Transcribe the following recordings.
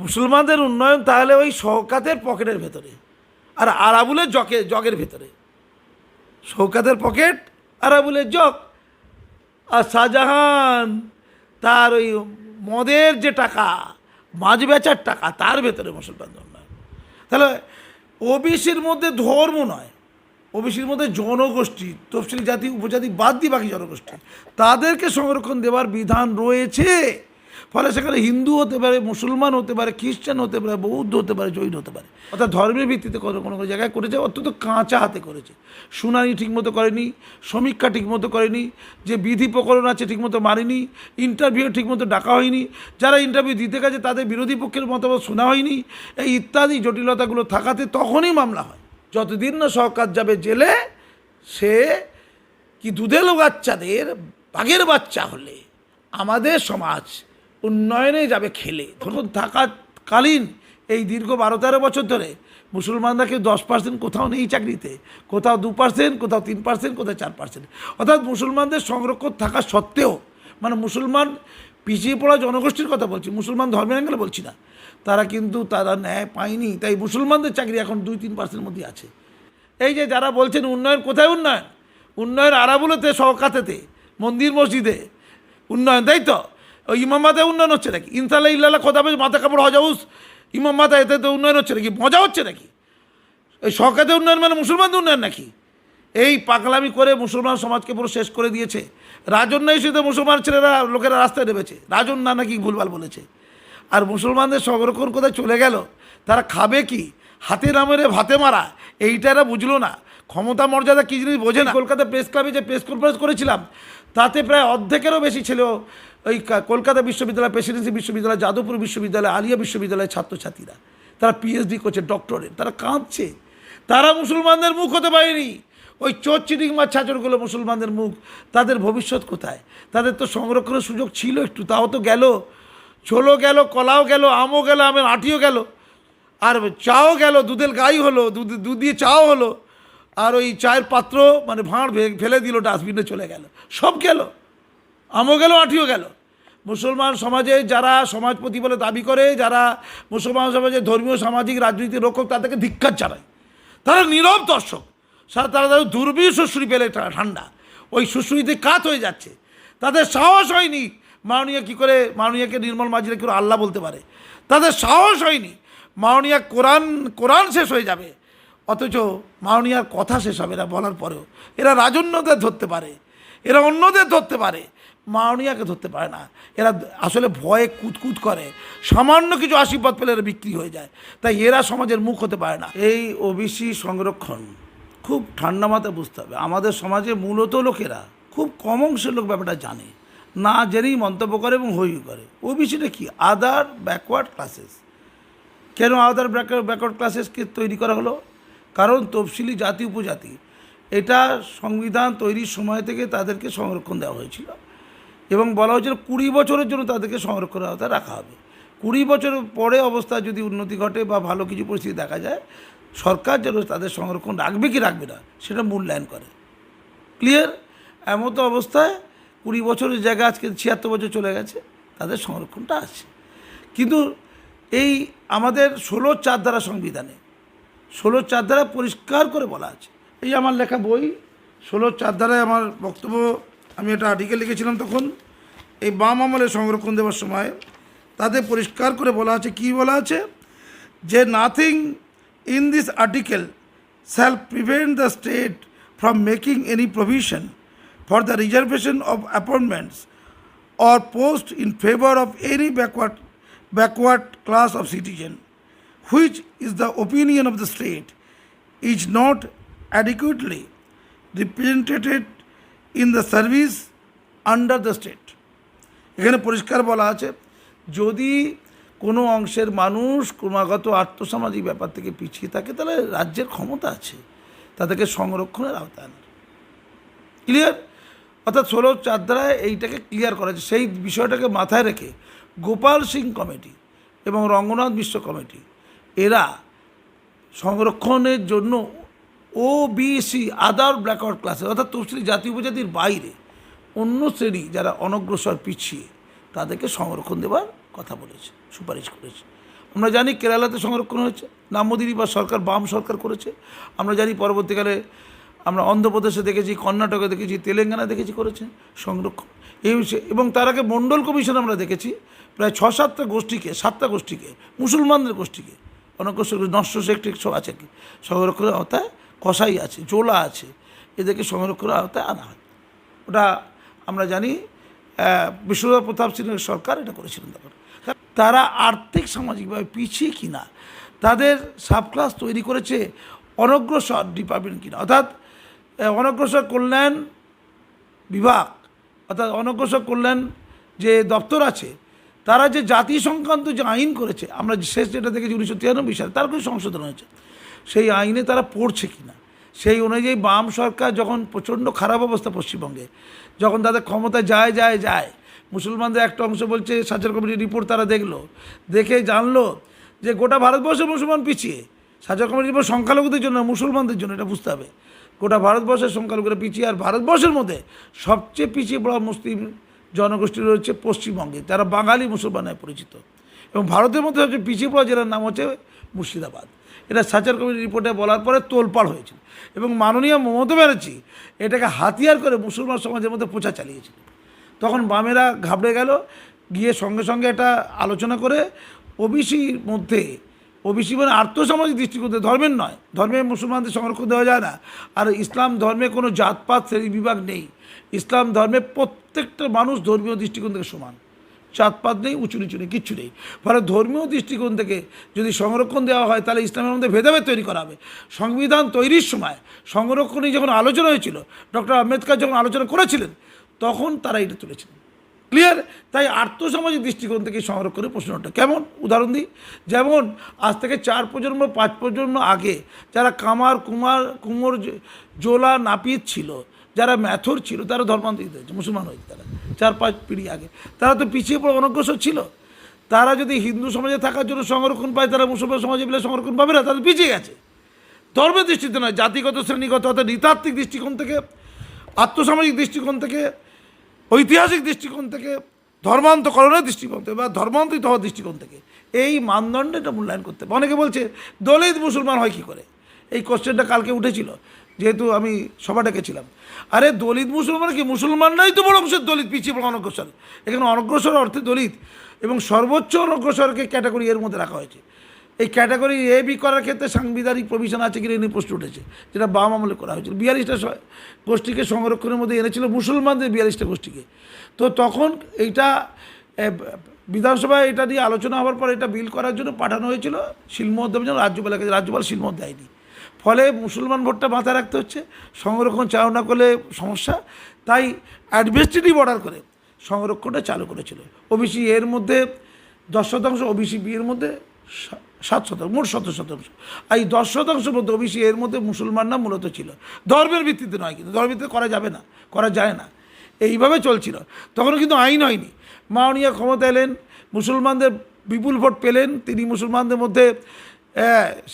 মুসলমানদের উন্নয়ন তাহলে ওই শওকাতের পকেটের ভেতরে আর আরাবুলের জকে, জগের ভেতরে। শৌকাতের পকেট, আরাবুলের জগ। আর শাহজাহান তার ওই মদের যে টাকা, মাছ বেচার টাকা, তার ভেতরে মুসলমানদের উন্নয়ন। তাহলে ওবিসির মধ্যে ধর্ম নয়, ওবিসির মধ্যে জনগোষ্ঠী, তফসিলি জাতি, উপজাতি বাদ দিয়ে বাকি জনগোষ্ঠী, তাদেরকে সংরক্ষণ দেওয়ার বিধান রয়েছে। ফলে সেখানে হিন্দু হতে পারে, মুসলমান হতে পারে, খ্রিস্টান হতে পারে, বৌদ্ধ হতে পারে, জৈন হতে পারে। অর্থাৎ ধর্মের ভিত্তিতে কোনো কোনো জায়গায় করেছে, অত্যন্ত কাঁচা হাতে করেছে। শুনানি ঠিকমতো করেনি, সমীক্ষা ঠিকমতো করেনি, যে বিধি প্রকরণ আছে ঠিকমতো মারেনি ইন্টারভিউ ঠিকমতো ডাকা হয়নি, যারা ইন্টারভিউ দিতে গেছে তাদের বিরোধী পক্ষের মতামত শোনা হয়নি, এই ইত্যাদি জটিলতাগুলো থাকাতে তখনই মামলা হয়। যতদিন না সরকার যাবে জেলে, সে কি দুধেলো বাচ্চাদের, বাঘের বাচ্চা হলে আমাদের সমাজ উন্নয়নে যাবে খেলে। তখন থাকাকালীন এই দীর্ঘ বারো তেরো বছর ধরে মুসলমানরা কেউ দশ পার্সেন্ট কোথাও নেই চাকরিতে। কোথাও দু পার্সেন্ট কোথাও তিন পার্সেন্ট কোথাও চার পার্সেন্ট অর্থাৎ মুসলমানদের সংরক্ষণ থাকা সত্ত্বেও মানে মুসলমান পিছিয়ে পড়া জনগোষ্ঠীর কথা বলছি, মুসলমান ধর্মের অ্যাঙ্গেলে বলছি না। তারা কিন্তু তারা ন্যায় পায়নি, তাই মুসলমানদের চাকরি এখন দুই তিন পার্সেন্ট মধ্যে আছে। এই যে যারা বলছেন উন্নয়ন কোথায় উন্নয়ন? উন্নয়ন আরাবুলোতে সহকাতেতে মন্দির মসজিদে। উন্নয়ন, তাই তো? ইমাম মাথায় উন্নয়ন হচ্ছে নাকি? ইনশাল্লাহ ইল্লাল্লাহ কথা বলছে মাথা কাপড় হজাউস ইমাম মাথা এতে তো উন্নয়ন হচ্ছে নাকি? মজা হচ্ছে নাকি? এই সরকারের উন্নয়ন মানে মুসলমানদের উন্নয়ন নাকি? এই পাগলামি করে মুসলমান সমাজকে পুরো শেষ করে দিয়েছে। রাজন্য এসে মুসলমান ছেলেরা, লোকেরা রাস্তায় নেমেছে। রাজন না নাকি ভুলভাল বলেছে। আর মুসলমানদের সংরক্ষণ কোথায় চলে গেল? তারা খাবে কি? হাতে নামেরে ভাতে মারা? এইটারা বুঝলো না। ক্ষমতা মর্যাদা কী জিনিস বোঝে না? কলকাতা প্রেস ক্লাবে যে প্রেস কনফারেন্স করেছিলাম, তাতে প্রায় অর্ধেকেরও বেশি ছিল ওই কলকাতা বিশ্ববিদ্যালয়, প্রেসিডেন্সি বিশ্ববিদ্যালয়, যাদবপুর বিশ্ববিদ্যালয়, আলিয়া বিশ্ববিদ্যালয়ের ছাত্রছাত্রীরা, তারা পিএইচডি করছে ডক্টরেট তারা কাঁদছে তারা মুসলমানদের মুখ হতে পারেনি। ওই চোর, চিটিং মাছ ছাচরগুলো মুসলমানদের মুখ। তাদের ভবিষ্যৎ কোথায়? তাদের তো সংরক্ষণের সুযোগ ছিল একটু, তাও তো গেল। ছোলো গেল, কলাও গেল, আমও গেল, আমের আটিও গেল। আর চাও গেল, দুধের গাই হলো, দুধ দুধ দিয়ে চাও হলো। আর ওই চায়ের পাত্র মানে ভাঁড় ফেলে দিল, ডাস্টবিনে চলে গেল। সব গেল। আমও গেল আঠিও গেল। মুসলমান সমাজে যারা সমাজপতি বলে দাবি করে, যারা মুসলমান সমাজে ধর্মীয়, সামাজিক, রাজনৈতিক রক্ষক, তাদেরকে ধিক্ষার জানায়। তারা নীরব দর্শক। সারা তারা তাদের দুর্বীর শুশ্রী পেলে ঠান্ডা। ওই শুশ্রুইতে কাত হয়ে যাচ্ছে। তাদের সাহস হয়নি। মাননীয় কী করে মাননীয়কে নির্মল মাঝিরা কেউ আল্লাহ বলতে পারে? তাদের সাহস হয়নি। মাননীয়া কোরআন কোরআন শেষ হয়ে যাবে। অথচ মাননীয়ার কথা শেষ হবে না বলার পরেও। এরা রাজন্যদের ধরতে পারে। এরা অন্যদের ধরতে পারে। মাওনিয়াকে ধরতে পারে না। এরা আসলে ভয়ে কুতকুত করে। সামান্য কিছু আশীর্বাদ পেলে এরা বিক্রি হয়ে যায়। তাই এরা সমাজের মুখ হতে পারে না। এই ওবিসি সংরক্ষণ খুব ঠান্ডা মাথায় বুঝতে হবে। আমাদের সমাজে মূলত লোকেরা খুব কম অংশের লোক ব্যাপারটা জানে। না জেনেই মন্তব্য করে এবং হই করে। ওবিসিটা কি? আদার ব্যাকওয়ার্ড ক্লাসেস কেন আদার ব্যাকওয়ার্ড ক্লাসেসকে তৈরি করা হলো? কারণ তফসিলি জাতি, উপজাতি। এটা সংবিধান তৈরির সময় থেকে তাদেরকে সংরক্ষণ দেওয়া হয়েছিল। এবং বলা হয়েছিল কুড়ি বছরের জন্য তাদেরকে সংরক্ষণের আওতায় রাখা হবে। কুড়ি বছর পরে অবস্থা যদি উন্নতি ঘটে বা ভালো কিছু পরিস্থিতি দেখা যায়, সরকার যেন তাদের সংরক্ষণ রাখবে কি রাখবে না, সেটা মূল্যায়ন করে। ক্লিয়ার এমতো অবস্থায় কুড়ি বছরের জায়গা আজকে ছিয়াত্তর বছর চলে গেছে, তাদের সংরক্ষণটা আছে। কিন্তু এই আমাদের ষোলো চার দ্বারা সংবিধানে ষোলো চার দ্বারা পরিষ্কার করে বলা আছে। এই আমার লেখা বই ষোলো চার দ্বারায় আমার বক্তব্য আমি একটা আর্টিকেল লিখেছিলাম তখন, এই বাম আমলে সংরক্ষণ দেওয়ার সময়। তাদের পরিষ্কার করে বলা আছে, কি বলা আছে? যে nothing in this article shall prevent the state from making any provision for the reservation of appointments or post in favour of any backward backward class of citizen which is the opinion of the state is not adequately represented in the service under the state. এখানে পরিষ্কার বলা আছে, যদি কোনো অংশের মানুষ ক্রমাগত আর্থসামাজিক ব্যাপার থেকে পিছিয়ে থাকে, তাহলে রাজ্যের ক্ষমতা আছে তাদেরকে সংরক্ষণের আওতায় আনার। ক্লিয়ার অর্থাৎ ষোলো চার দ্বারায় এইটাকে ক্লিয়ার করা আছে। সেই বিষয়টাকে মাথায় রেখে গোপাল সিং কমিটি এবং রঙ্গনাথ বিশ্ব কমিটি, এরা সংরক্ষণের জন্য ও আদার ব্ল্যাকআউট ক্লাসে অর্থাৎ তফসিলি জাতি উপজাতির বাইরে অন্য শ্রেণি যারা অনগ্রসর পিছিয়ে, তাদেরকে সংরক্ষণ দেওয়ার কথা বলেছে, সুপারিশ করেছে। আমরা জানি কেরালাতে সংরক্ষণ হয়েছে নামোদিনী বা সরকার, বাম সরকার করেছে। আমরা জানি পরবর্তীকালে আমরা অন্ধ্রপ্রদেশে দেখেছি, কর্ণাটকে দেখেছি, তেলেঙ্গানা দেখেছি করেছে সংরক্ষণ। এই বিষয়ে এবং তার আগে মণ্ডল কমিশন আমরা দেখেছি, প্রায় ছ সাতটা গোষ্ঠীকে সাতটা গোষ্ঠীকে, মুসলমানদের গোষ্ঠীকে অনেক গোষ্ঠী নষ্ট একটি সব আছে কি, সংরক্ষণের আওতায় কসাই আছে জোলা আছে, এদেরকে সংরক্ষণের আওতায় আনা হয়। ওটা আমরা জানি বিশ্বনাথ প্রতাপ সিংহের সরকার এটা করেছিলেন তখন। তারা আর্থিক, সামাজিকভাবে পিছিয়ে কিনা, তাদের সাবক্লাস তৈরি করেছে অনগ্রসর ডিপার্টমেন্ট কিনা, অর্থাৎ অনগ্রসর কল্যাণ বিভাগ, অর্থাৎ অনগ্রসর কল্যাণ যে দপ্তর আছে, তারা যে জাতি সংক্রান্ত যে আইন করেছে, আমরা শেষ যেটা দেখেছি উনিশশো তিরানব্বই সালে, তার কিছু সংশোধন হয়েছে। সেই আইনে তারা পড়ছে কিনা সেই অনুযায়ী বাম সরকার যখন প্রচণ্ড খারাপ অবস্থা পশ্চিমবঙ্গে, যখন তাদের ক্ষমতা যায় যায় যায়, মুসলমানদের একটা অংশ বলছে সাচার কমিটির রিপোর্ট তারা দেখল, দেখে জানলো যে গোটা ভারতবর্ষের মুসলমান পিছিয়ে। সাচার কমিটির রিপোর্ট সংখ্যালঘুদের জন্য, মুসলমানদের জন্য, এটা বুঝতে হবে। গোটা ভারতবর্ষের সংখ্যালঘুরা পিছিয়ে, আর ভারতবর্ষের মধ্যে সবচেয়ে পিছিয়ে পড়া মুসলিম জনগোষ্ঠী রয়েছে পশ্চিমবঙ্গে তারা বাঙালি মুসলমান পরিচিত। এবং ভারতের মধ্যে হচ্ছে পিছিয়ে পড়া জেলার নাম হচ্ছে মুর্শিদাবাদ। এটা সাচার কমিটির রিপোর্টে বলার পরে তোলপাড় হয়েছিল। এবং মাননীয় মমতা ব্যানার্জি এটাকে হাতিয়ার করে মুসলমান সমাজের মধ্যে প্রচার চালিয়েছিল। তখন বামেরা ঘাবড়ে গেল, গিয়ে সঙ্গে সঙ্গে এটা আলোচনা করে ওবিসির মধ্যে ওবিসি মানে আর্থসামাজিক দৃষ্টিকোণ ধর্মের নয়, ধর্মে মুসলমানদের সংরক্ষণ দেওয়া যায় না। আর ইসলাম ধর্মে কোনো জাতপাত, শ্রেণি বিভাগ নেই। ইসলাম ধর্মে প্রত্যেকটা মানুষ ধর্মীয় দৃষ্টিকোণ থেকে সমান। জাতপাত নেই, উঁচু নিচু নেই, কিচ্ছু নেই। ফলে ধর্মীয় দৃষ্টিকোণ থেকে যদি সংরক্ষণ দেওয়া হয়, তাহলে ইসলামের মধ্যে ভেদাভেদ তৈরি করা হবে। সংবিধান তৈরির সময় সংরক্ষণ নিয়ে যখন আলোচনা হয়েছিল, ডক্টর আম্বেদকর যখন আলোচনা করেছিলেন, তখন তারা এটা তুলেছিলেন। ক্লিয়ার? তাই আর্থসামাজিক দৃষ্টিকোণ থেকে সংরক্ষণের প্রশ্নটা কেমন? উদাহরণ দিই। যেমন, আজ থেকে চার প্রজন্ম, পাঁচ প্রজন্ম আগে যারা কামার, কুমার, কুমোর জোলা, নাপিত ছিল যারা ম্যাথর ছিল, তারা ধর্মান্তরিত হয়েছে, মুসলমান হয়েছে তারা। চার, পাঁচ পিঢ়ি আগে। তারা তো পিছিয়ে পড়ে অনগ্রসর ছিল। তারা যদি হিন্দু সমাজে থাকার জন্য সংরক্ষণ পায়, তারা মুসলমান সমাজে বলে সংরক্ষণ পাবে না, তাদের পিছিয়ে গেছে। ধর্মের দৃষ্টিতে নয়, জাতিগত, শ্রেণীগত, অর্থাৎ নৃতাত্ত্বিক দৃষ্টিকোণ থেকে, আত্মসামাজিক দৃষ্টিকোণ থেকে, ঐতিহাসিক দৃষ্টিকোণ থেকে, ধর্মান্তকরণের দৃষ্টিকোণ থেকে বা ধর্মান্তরিত হওয়ার দৃষ্টিকোণ থেকে এই মানদণ্ডটা মূল্যায়ন করতে হবে। অনেকে বলছে, দলিত মুসলমান হয় কী করে? এই কোশ্চেনটা কালকে উঠেছিল। যেহেতু আমি সভা ডেকেছিলাম। আরে দলিত মুসলমান কি? মুসলমানরাই তো বড় অংশের দলিত পিছিয়ে পড়া অনগ্রসর। এখানে অনগ্রসর অর্থে দলিত। এবং সর্বোচ্চ অনগ্রসরকে ক্যাটাগরি এর মধ্যে রাখা হয়েছে। এই ক্যাটাগরি এ বি করার ক্ষেত্রে সাংবিধানিক প্রভিশন আছে কিনা নিয়ে প্রশ্ন উঠেছে, যেটা বাম আমলে করা হয়েছিল। বিয়াল্লিশটা গোষ্ঠীকে সংরক্ষণের মধ্যে এনেছিল মুসলমানদের বিয়াল্লিশটা গোষ্ঠীকে। তো তখন এইটা বিধানসভায় এটা নিয়ে আলোচনা হওয়ার পর এটা বিল করার জন্য পাঠানো হয়েছিল। দেবের জন্য রাজ্যপালের কাছে রাজ্যপাল শিলমোহর দেয়নি। ফলে মুসলমান ভোটটা মাথায় রাখতে হচ্ছে। সংরক্ষণ চালু না করলে সমস্যা। তাই অ্যাডমিনিস্ট্রেটিভ অর্ডার করে সংরক্ষণটা চালু করেছিল। ওবিসি এর মধ্যে দশ শতাংশ ওবিসি বি এর মধ্যে সাত শতাংশ, মোট সতেরো শতাংশ। এই দশ শতাংশ মধ্যে ওবিসি এর মধ্যে মুসলমান মুসলমানরা মূলত ছিল। ধর্মের ভিত্তিতে নয় কিন্তু, ধর্মের ভিত্তিতে করা যাবে না, করা যায় না। এইভাবে চলছিল। তখনও কিন্তু আইন হয়নি। মাওনিয়া ক্ষমতা এলেন, মুসলমানদের বিপুল ভোট পেলেন, তিনি মুসলমানদের মধ্যে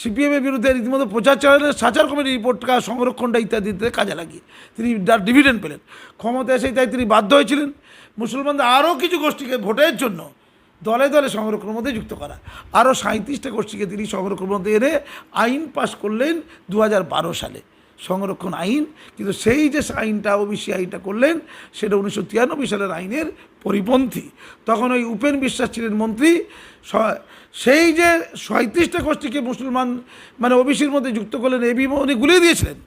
সিপিএমের বিরুদ্ধে রীতিমতো প্রচার চালালেন সাচার কমিটির রিপোর্টটা সংরক্ষণটা ইত্যাদিতে কাজে লাগিয়ে। তিনি ডিভিডেন্ড পেলেন। ক্ষমতা এসেই তাই তিনি বাধ্য হয়েছিলেন মুসলমানদের আরও কিছু গোষ্ঠীকে ভোটের জন্য দলে দলে সংরক্ষণের মধ্যে যুক্ত করা। আরও সাঁত্রিশটা গোষ্ঠীকে তিনি সংরক্ষণের মধ্যে এনে আইন পাশ করলেন দু হাজার বারো সালে। সংরক্ষণ আইন, কিন্তু সেই যে আইনটা, ওবিসি আইনটা করলেন, সেটা উনিশশো তিরানব্বই সালের আইনের পরিপন্থী। তখন ওই উপেন বিশ্বাস ছিলেন মন্ত্রী সেই যে সাঁত্রিশটা গোষ্ঠীকে মুসলমান মানে ওবিসির মধ্যে যুক্ত করলেন এবি উনি গুলিয়ে দিয়েছিলেন।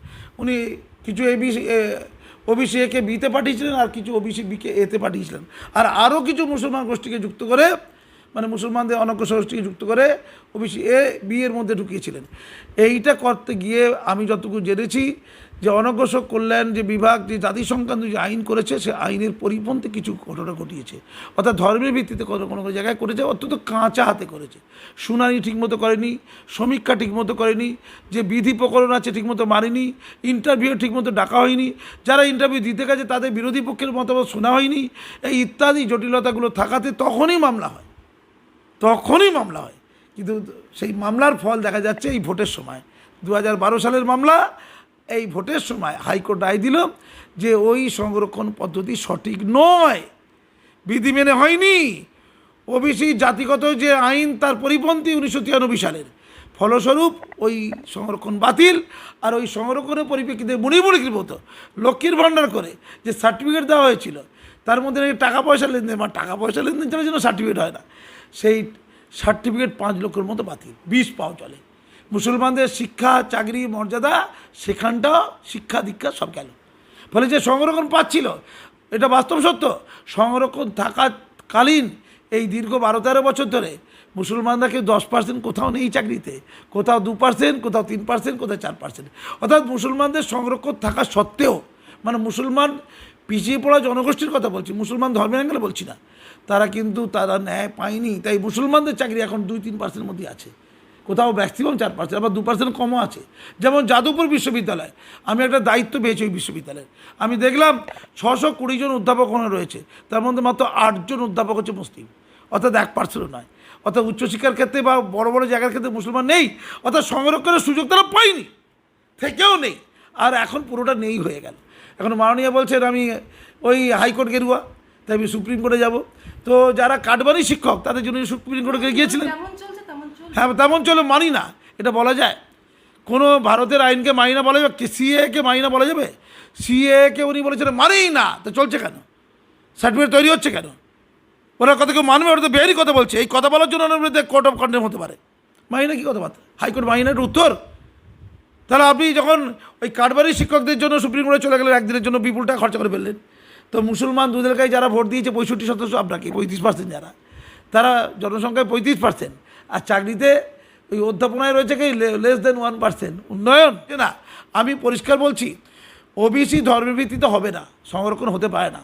উনি কিছু এবিসি ওবিসি একে বিতে পাঠিয়েছিলেন, আর কিছু ওবিসি বিকে এতে পাঠিয়েছিলেন। আর আরও কিছু মুসলমান গোষ্ঠীকে যুক্ত করে মানে মুসলমানদের অনগ্রসর গোষ্ঠীকে যুক্ত করে ওবিসি এ বিয়ের মধ্যে ঢুকিয়েছিলেন। এইটা করতে গিয়ে আমি যতটুকু জেনেছি যে অনগ্রসর কল্যাণ যে বিভাগ, যে জাতি সংক্রান্ত যে আইন করেছে, সে আইনের পরিপন্থী কিছু ঘটনা ঘটিয়েছে। অর্থাৎ ধর্মের ভিত্তিতে কোনো কোনো জায়গায় করেছে, অত্যন্ত কাঁচা হাতে করেছে। শুনানি ঠিকমতো করেনি, সমীক্ষা ঠিকমতো করেনি, যে বিধি প্রকরণ আছে ঠিকমতো মানেনি ইন্টারভিউ ঠিকমতো ডাকা হয়নি, যারা ইন্টারভিউ দিতে গেছে তাদের বিরোধী পক্ষের মতামত শোনা হয়নি, এই ইত্যাদি জটিলতাগুলো থাকাতে তখনই মামলা হয়। তখনই মামলা হয়। কিন্তু সেই মামলার ফল দেখা যাচ্ছে এই ভোটের সময়। দু হাজার বারো সালের মামলা, এই ভোটের সময় হাইকোর্ট রায় দিল যে ওই সংরক্ষণ পদ্ধতি সঠিক নয়। বিধি মেনে হয়নি। ওবিসি জাতিগত যে আইন, তার পরিপন্থী উনিশশো তিরানব্বই সালের। ফলস্বরূপ ওই সংরক্ষণ বাতিল আর ওই সংরক্ষণের পরিপ্রেক্ষিতে মুড়ি মুড়ির মতো লক্ষ্মীর ভাণ্ডার করে যে সার্টিফিকেট দেওয়া হয়েছিল তার মধ্যে নাকি টাকা পয়সা লেনদেন বা টাকা পয়সা লেনদেন চলে যেন সার্টিফিকেট হয় না। সেই সার্টিফিকেট পাঁচ লক্ষের মতো বাতিল, বিষ পাও চলে। মুসলমানদের শিক্ষা, চাকরি, মর্যাদা সেখানটাও শিক্ষা দীক্ষা সব গেল। ফলে যে সংরক্ষণ পাচ্ছিল, এটা বাস্তব সত্য? সংরক্ষণ থাকাকালীন এই দীর্ঘ বারো তেরো বছর ধরে মুসলমানরা কেউ দশ পার্সেন্ট কোথাও নেই চাকরিতে, কোথাও দু পার্সেন্ট কোথাও তিন পার্সেন্ট কোথাও চার পার্সেন্ট অর্থাৎ মুসলমানদের সংরক্ষণ থাকা সত্ত্বেও মানে মুসলমান পিছিয়ে পড়া জনগোষ্ঠীর কথা বলছি, মুসলমান ধর্মের অ্যাঙ্গেলে বলছি না। তারা কিন্তু তারা ন্যায় পায়নি, তাই মুসলমানদের চাকরি এখন দুই তিন পার্সেন্টের মধ্যে আছে। কোথাও ম্যাক্সিমাম চার পার্সেন্ট আবার দু পার্সেন্ট কমও আছে। যেমন যাদবপুর বিশ্ববিদ্যালয়, আমি একটা দায়িত্ব পেয়েছি ওই বিশ্ববিদ্যালয়ের আমি দেখলাম ছশো কুড়ি জন অধ্যাপক ওখানে রয়েছে, তার মধ্যে মাত্র আটজন অধ্যাপক হচ্ছে মুসলিম। অর্থাৎ এক পার্সেন্টও নয়। অর্থাৎ উচ্চশিক্ষার ক্ষেত্রে বা বড় বড় জায়গার ক্ষেত্রে মুসলমান নেই, অর্থাৎ সংরক্ষণের সুযোগ তারা পায়নি, থেকেও নেই। আর এখন পুরোটা নেই হয়ে গেল। এখন মাননীয় বলছেন আমি ওই হাইকোর্ট গেরুয়া তাই আমি সুপ্রিম কোর্টে যাব। তো যারা কাঠবানি শিক্ষক তাদের জন্য সুপ্রিম কোর্টে গিয়েছিলেন। হ্যাঁ তেমন চলে মানি না। এটা বলা যায়। কোনো ভারতের আইনকে মানি না বলা যাবে সিএকে মানি না বলা যাবে? সিএকে উনি বলেছিলেন মানেই না। তো চলছে কেন? সার্টিফিকেট তৈরি হচ্ছে কেন? ওরা কথা কেউ মানবে ওরা তো বেরই কথা বলছে। এই কথা বলার জন্য ওনার বিরুদ্ধে কোর্ট অফ কন্ডেম হতে পারে। মানি না কি কথাবার্তা? হাইকোর্ট মানি না উত্তর। তাহলে আপনি যখন ওই কাঠবাড়ি শিক্ষকদের জন্য সুপ্রিম কোর্টে চলে গেলেন, একদিনের জন্য বিপুল টাকা খরচা করে ফেললেন। তো মুসলমান দুধের গায়ে যারা ভোট দিয়েছে, পঁয়ষট্টি শতাংশ আপনাকে পঁয়ত্রিশ পার্সেন্ট যারা। তারা জনসংখ্যায় পঁয়ত্রিশ পার্সেন্ট আর চাকরিতে ওই অধ্যাপনায় রয়েছে কি? লেস দেন ওয়ান পার্সেন্ট উন্নয়ন? না। আমি পরিষ্কার বলছি ওবিসি ধর্মের ভিত্তিতে হবে না। সংরক্ষণ হতে পারে না।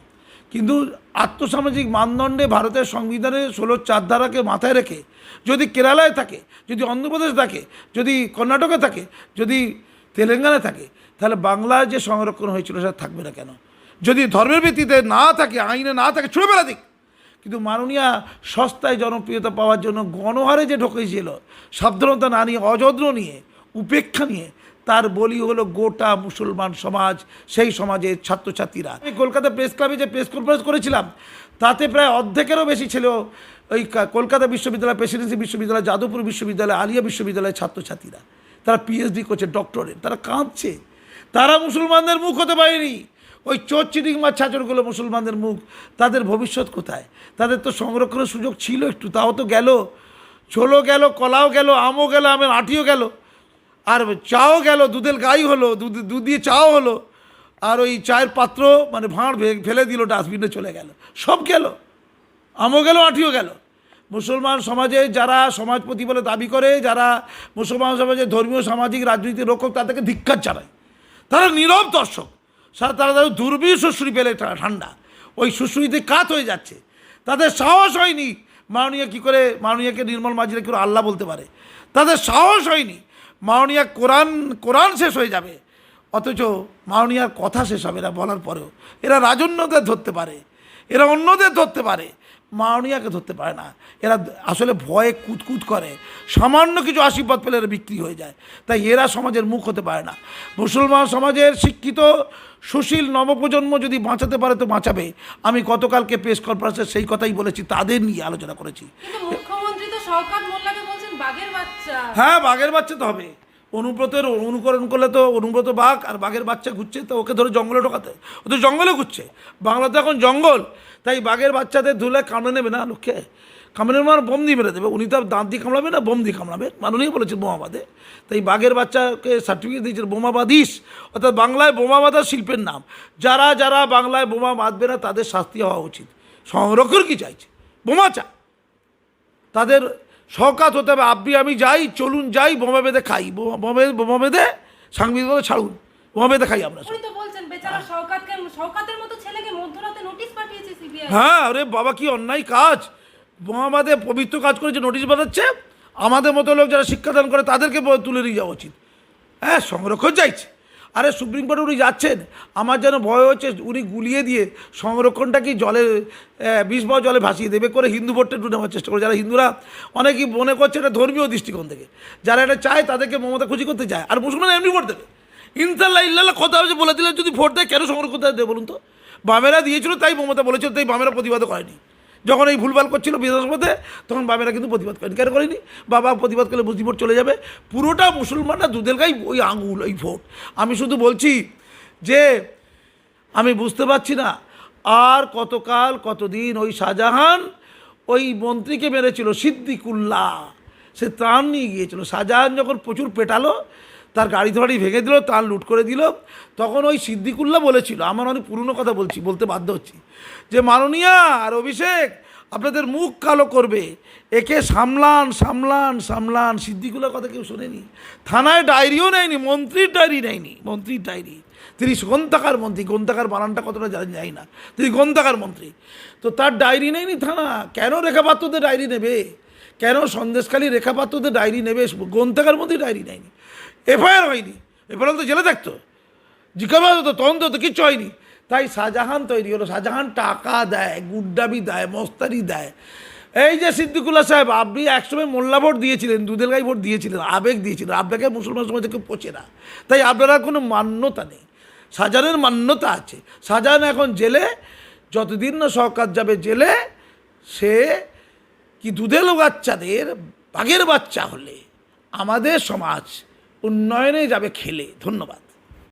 কিন্তু আত্মসামাজিক মানদণ্ডে ভারতের সংবিধানে ষোলো চার ধারাকে মাথায় রেখে যদি কেরালায় থাকে, যদি অন্ধ্রপ্রদেশ থাকে, যদি কর্ণাটকে থাকে, যদি তেলেঙ্গানায় থাকে, তাহলে বাংলায় যে সংরক্ষণ হয়েছিল সেটা থাকবে না কেন? যদি ধর্মের ভিত্তিতে না থাকে, আইনে না থাকে, ছুড়ে ফেলা দিক। কিন্তু মাননীয়া সস্তায় জনপ্রিয়তা পাওয়ার জন্য গণহারে যে ঢোকেছিল সাবধানতা না নিয়ে, অযত্ন নিয়ে, উপেক্ষা নিয়ে তার বলি হলো গোটা মুসলমান সমাজ, সেই সমাজের ছাত্রছাত্রীরা। আমি কলকাতা প্রেস ক্লাবে যে প্রেস কনফারেন্স করেছিলাম, তাতে প্রায় অর্ধেকেরও বেশি ছিল ওই কলকাতা বিশ্ববিদ্যালয় প্রেসিডেন্সি বিশ্ববিদ্যালয়, যাদবপুর বিশ্ববিদ্যালয়, আলিয়া বিশ্ববিদ্যালয়ের ছাত্রছাত্রীরা। তারা পিএইচডি করছে ডক্টরেট তারা কাঁদছে। তারা মুসলমানদের মুখ হতে পারেনি। ওই চোর চিটিং মাছ ছাচরগুলো মুসলমানদের মুখ, তাদের ভবিষ্যৎ কোথায়? তাদের তো সংরক্ষণের সুযোগ ছিল একটু, তাও তো গেল। ছোলো গেল, কলাও গেল, আমও গেল, আমের আটিও গেল। আর চাও গেল, দুধের গাই হলো, দুধ দুধ দিয়ে চাও হলো, আর ওই চায়ের পাত্র মানে ভাঁড় ফেলে দিল, ডাস্টবিনে চলে গেল। সব গেল। আমও গেল আঠিও গেল। মুসলমান সমাজে যারা সমাজপতি বলে দাবি করে, যারা মুসলমান সমাজে ধর্মীয়, সামাজিক, রাজনৈতিক রক্ষক, তাদেরকে ধিক্ষার চালায় তারা নীরব দর্শক। সারা তারা তাদের দুর্বীর শুশ্রী পেলে ঠান্ডা। ওই শুশ্রুইতে কাত হয়ে যাচ্ছে। তাদের সাহস হয়নি। মাননীয় কী করে, মাননীয়কে নির্মল মাঝিরা কেউ আল্লাহ বলতে পারে? তাদের সাহস হয়নি। মাননীয় কোরআন কোরআন শেষ হয়ে যাবে। অথচ মাওনিয়ার কথা শেষ হবে না বলার পরেও। এরা রাজন্যদের ধরতে পারে, এরা অন্যদের ধরতে পারে। মাওনিয়াকে ধরতে পারে না। এরা আসলে ভয়ে কুতকুত করে। সামান্য কিছু আশীর্বাদ পেলে এরা বিক্রি হয়ে যায়। তাই এরা সমাজের মুখ হতে পারে না। মুসলমান সমাজের শিক্ষিত সুশীল নবপ্রজন্ম যদি বাঁচাতে পারে তো বাঁচাবে। আমি গতকালকে প্রেস কনফারেন্সে সেই কথাই বলেছি, তাদের নিয়ে আলোচনা করেছি। মুখ্যমন্ত্রী তো হ্যাঁ বাঘের বাচ্চা তো হবে। অনুব্রতের অনুকরণ করলে তো অনুব্রত বাঘ আর বাঘের বাচ্চা ঘুরছে, তো ওকে ধরে জঙ্গলে ঢোকাতে। ও তো জঙ্গলে ঘুরছে। বাংলা তো এখন জঙ্গল। তাই বাঘের বাচ্চাদের ধুলে কামড়ে নেবে না লোককে। কামড়ে মার বোম দিয়ে মেরে দেবে। উনি তো আর দাঁত দিয়ে কামড়াবে না বোম দিয়ে কামড়াবে। মাননীয় বলেছেন বোমাবাদে। তাই বাঘের বাচ্চাকে সার্টিফিকেট দিয়েছেন বোমাবাদিস অর্থাৎ বাংলায় বোমা বাঁধার শিল্পের নাম। যারা যারা বাংলায় বোমা বাঁধবে না, তাদের শাস্তি হওয়া উচিত। সংরক্ষণ কি চাইছে? বোমা চা তাদের শকাত হতে হবে আপনি আমি যাই চলুন যাই বোমা বেঁধে খাই। বোমা বোমা বেঁধে- সাংবিধানিক ছাড়ুন। বোমা বেঁধে খাই আমরা হ্যাঁ আরে বাবা কি অন্যায় কাজ। বোমা বাঁধে পবিত্র কাজ করে যে নোটিশ বাঁধাচ্ছে আমাদের মতো লোক যারা শিক্ষাদান করে তাদেরকে তুলে নিয়ে যাওয়া উচিত। হ্যাঁ সংরক্ষণ চাইছে। আরে সুপ্রিম কোর্টে উনি যাচ্ছেন। আমার যেন ভয় হচ্ছে, উনি গুলিয়ে দিয়ে সংরক্ষণটা কি জলে বিষ বা জলে ভাসিয়ে দেবে করে হিন্দু ভোটটা একটু নেওয়ার চেষ্টা করে যারা হিন্দুরা অনেকেই মনে করছে এটা ধর্মীয় দৃষ্টিকোণ থেকে। যারা এটা চায় তাদেরকে মমতা খুশি করতে চায়। আর মুসলমান এমনি ভোট দেবে। ইনশাল্লাহ ইল্লাল্লাহ কথা হচ্ছে বলে দিলে যদি ভোট দেয় কেন সংরক্ষণ দেয় বলুন তো? বামেরা দিয়েছিল, তাই মমতা বলেছিল, তাই বামেরা প্রতিবাদ করেনি। যখন এই ভুলভাল করছিল বিধানসভাতে তখন বাবেরা কিন্তু প্রতিবাদ করেনি কেন করেনি? বাবা প্রতিবাদ করলে মুসলিম চলে যাবে। পুরোটা মুসলমানরা দুধের গাই ওই আঙুল, ওই ভোট। আমি শুধু বলছি যে, আমি বুঝতে পারছি না আর কতকাল, কতদিন ওই শাহজাহান ওই মন্ত্রীকে মেরেছিল, সিদ্দিকুল্লাহ। সে ত্রাণ নিয়ে গিয়েছিল। শাহজাহান যখন প্রচুর পেটালো তার গাড়ি ধড়ি ভেঙে দিল, তার লুট করে দিল। তখন ওই সিদ্দিকুল্লাহ বলেছিল, আমার অনেক পুরনো কথা বলছি, বলতে বাধ্য হচ্ছি, যে মাননীয়া আর অভিষেক, আপনাদের মুখ কালো করবে। একে সামলান সামলান সামলান। সিদ্দিকুল্লার কথা কেউ শোনেনি। থানায় ডায়েরিও নেয়নি, মন্ত্রীর ডায়েরি নেয়নি, মন্ত্রীর ডায়েরি। তিনি গ্রন্থাকার মন্ত্রী গ্রন্থাকার বানানটা কতটা জানি যাই না। তিনি গ্রন্থাকার মন্ত্রী। তো তার ডায়েরি নেয়নি থানা, কেন রেখাপাত্রদের ডায়েরি নেবে? কেন সন্দেশখালী রেখাপাত্রদের ডায়েরি নেবে? গ্রন্থাকার মন্ত্রী ডায়েরি নেয়নি। এফআইআর হয়নি। এফআইআর তো জেলে থাকতো। জিজ্ঞাসা হতো, তদন্ত হতো, কিচ্ছু হয়নি। তাই শাহজাহান তৈরি হলো। শাহজাহান টাকা দেয় গুড্ডাবি দেয় মস্তারি দেয়। এই যে সিদ্দিকুল্লাহ সাহেব, আপনি একসময় মোল্লা ভোট দিয়েছিলেন দুধের গাই ভোট দিয়েছিলেন, আবেগ দিয়েছিলেন। আপনাকে মুসলমান সমাজে কেউ পচে না। তাই আপনার কোনো মান্যতা নেই। শাহজাহানের মান্যতা আছে। শাহজাহান এখন জেলে, যতদিন না সরকার যাবে জেলে, সে কি দুধেল বাচ্চাদের বাঘের বাচ্চা হলে আমাদের সমাজ উন্নয়নে যাবে খেলে। ধন্যবাদ।